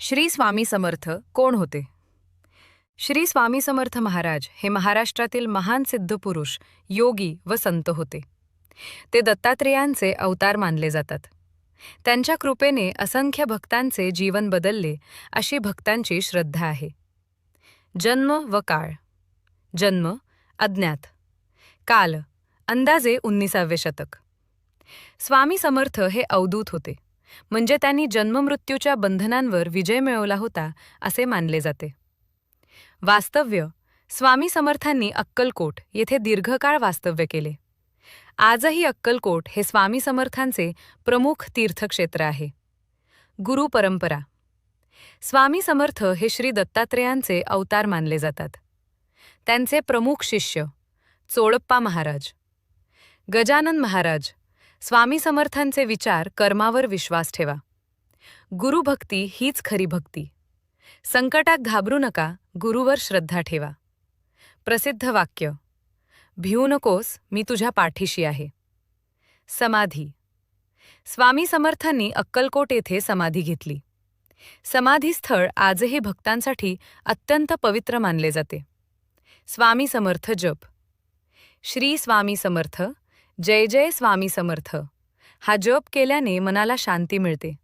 श्री स्वामी समर्थ कोण होते? श्री स्वामी समर्थ महाराज हे महाराष्ट्रातील महान सिद्ध पुरुष योगी व संत होते. ते दत्तात्रेयांचे अवतार मानले जातात. त्यांच्या कृपेने असंख्य भक्तांचे जीवन बदलले अशी भक्तांची श्रद्धा आहे. जन्म व काळ. जन्म अज्ञात. काल अंदाजे उन्निसावे शतक. स्वामी समर्थ हे अवधूत होते. म्हणजे त्यांनी जन्ममृत्यूच्या बंधनांवर विजय मिळवला होता असे मानले जाते. वास्तव्य. स्वामी समर्थांनी अक्कलकोट येथे दीर्घकाळ वास्तव्य केले. आजही अक्कलकोट हे स्वामी समर्थांचे प्रमुख तीर्थक्षेत्र आहे. गुरु परंपरा. स्वामी समर्थ हे श्री दत्तात्रेयांचे अवतार मानले जातात. त्यांचे प्रमुख शिष्य. चोळप्पा महाराज. गजानन महाराज. स्वामी समर्थांचे विचार कर्मावर विश्वास ठेवा. गुरुभक्ती हीच खरी भक्ती. संकटात घाबरू नका गुरुवर श्रद्धा ठेवा. प्रसिद्ध वाक्य भिऊ नकोस मी तुझ्या पाठीशी आहे. समाधी. स्वामी समर्थांनी अक्कलकोट येथे समाधी घेतली. समाधीस्थळ आजही भक्तांसाठी अत्यंत पवित्र मानले जाते. स्वामी समर्थ जप. श्री स्वामी समर्थ जय जय स्वामी समर्थ. हा जप केल्याने मनाला शांती मिळते.